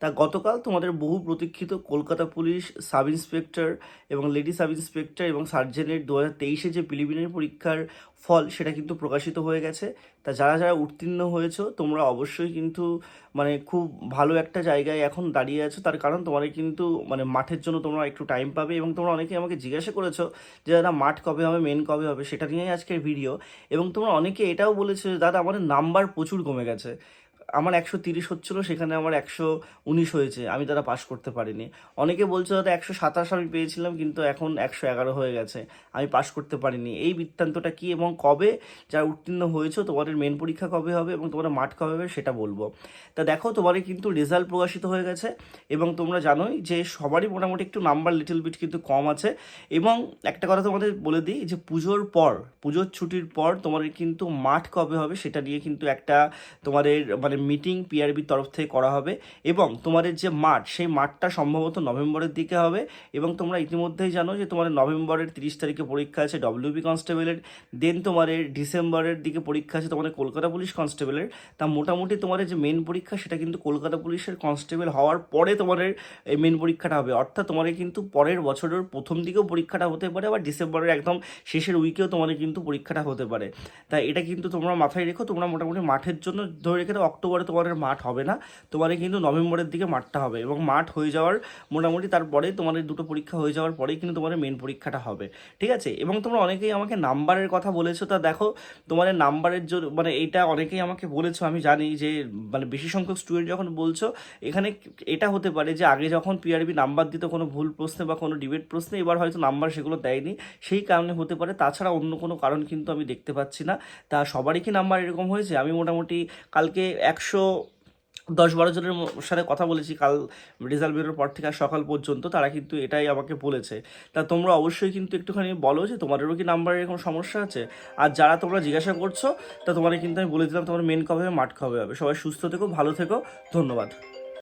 তা গতকাল তোমাদের বহু প্রতীক্ষিত কলকাতা পুলিশ সাব ইন্সপেক্টর এবং লেডি সাব ইন্সপেক্টর এবং সার্জেনের দু হাজার তেইশে যে প্রিলিমিনারি পরীক্ষার ফল সেটা কিন্তু প্রকাশিত হয়ে গেছে। তা যারা যারা উত্তীর্ণ হয়েছো, তোমরা অবশ্যই কিন্তু মানে খুব ভালো একটা জায়গায় এখন দাঁড়িয়ে আছো। তার কারণ তোমাদের কিন্তু মানে মাঠের জন্য তোমরা একটু টাইম পাবে এবং তোমরা অনেকে আমাকে জিজ্ঞাসা করেছ যে, দাদা, মাঠ কবে হবে মেন কবে হবে? সেটা নিয়েই আজকের ভিডিও এবং তোমরা অনেকে এটাও বলেছ যে, দাদা, আমাদের নাম্বার প্রচুর কমে গেছে। আমার একশো তিরিশ হচ্ছিল, সেখানে আমার একশো উনিশ হয়েছে। আমি তারা পাস করতে পারিনি। অনেকে বলছে দাদা একশো সাতাশ আমি পেয়েছিলাম, কিন্তু এখন একশো এগারো হয়ে গেছে। আমি পাস করতে পারিনি। এই বৃত্তান্তটা কি এবং কবে যারা উত্তীর্ণ হয়েছো, তোমাদের মেন পরীক্ষা কবে হবে এবং তোমাদের মাঠ কবে হবে সেটা বলব। তা দেখো তোমাদের কিন্তু রেজাল্ট প্রকাশিত হয়ে গেছে এবং তোমরা জানোই যে সবারই মোটামুটি একটু নাম্বার লিটল বিট কিন্তু কম আছে। এবং একটা কথা তোমাদের বলে দিই যে পুজোর পর, পুজোর ছুটির পর তোমাদের কিন্তু মাঠ কবে হবে সেটা নিয়ে কিন্তু একটা তোমাদের মানে মিটিং পিআরবির তরফ থেকে করা হবে এবং তোমাদের যে মাঠ, সেই মাঠটা সম্ভবত নভেম্বরের দিকে হবে এবং তোমরা ইতিমধ্যেই জানো যে তোমাদের নভেম্বরের তিরিশ তারিখে পরীক্ষা আছে ডব্লিউবি কনস্টেবলের দেন তোমাদের ডিসেম্বরের দিকে পরীক্ষা আছে তোমাদের কলকাতা পুলিশ কনস্টেবলের। তা মোটামুটি তোমাদের যে মেন পরীক্ষা, সেটা কিন্তু কলকাতা পুলিশের কনস্টেবল হওয়ার পরে তোমাদের এই মেন পরীক্ষাটা হবে। অর্থাৎ তোমাদের কিন্তু পরের বছরের প্রথম দিকেও পরীক্ষাটা হতে পারে, আবার ডিসেম্বরের একদম শেষের উইকেও তোমাদের কিন্তু পরীক্ষাটা হতে পারে। তাই এটা কিন্তু তোমরা মাথায় রেখো, তোমরা মোটামুটি মাঠের জন্য ধরে রেখে দাও অক্টোবরে তোমাদের মাঠ হবে না। তোমাদের কিন্তু নভেম্বরের দিকে মাঠটা হবে এবং মাঠ হয়ে যাওয়ার মোটামুটি তারপরে তোমাদের দুটো পরীক্ষা হয়ে যাওয়ার পরেই কিন্তু তোমাদের মেন পরীক্ষাটা হবে। ঠিক আছে? এবং তোমরা অনেকেই আমাকে নাম্বারের কথা বলেছ, তা দেখো তোমাদের নাম্বারের জন্য মানে এইটা অনেকেই আমাকে বলেছ, আমি জানি যে মানে বেশি সংখ্যক স্টুডেন্ট যখন বলছো, এখানে এটা হতে পারে যে আগে যখন পিআরবি নাম্বার দিত কোনো ভুল প্রশ্নে বা কোনো ডিবেট প্রশ্নে, এবার হয়তো নাম্বার সেগুলো দেয়নি। সেই কারণে হতে পারে, তাছাড়া অন্য কোনো কারণ কিন্তু আমি দেখতে পাচ্ছি না। তা সবারই কি নাম্বার এরকম হয়েছে? আমি মোটামুটি কালকে একশো দশ বারো জনের সাথে কথা বলেছি, কাল রেজাল্ট বেরোর পর থেকে সকাল পর্যন্ত, তারা কিন্তু এটাই আমাকে বলেছে। তা তোমরা অবশ্যই কিন্তু একটুখানি বলো যে তোমাদেরও কি নাম্বারের এরকম সমস্যা আছে? আর যারা তোমরা জিজ্ঞাসা করছ, তা তোমাদের কিন্তু আমি বলে দিলাম তোমার মেন কবে হবে মাঠ কবে হবে। সবাই সুস্থ থেকো, ভালো থেকো, ধন্যবাদ।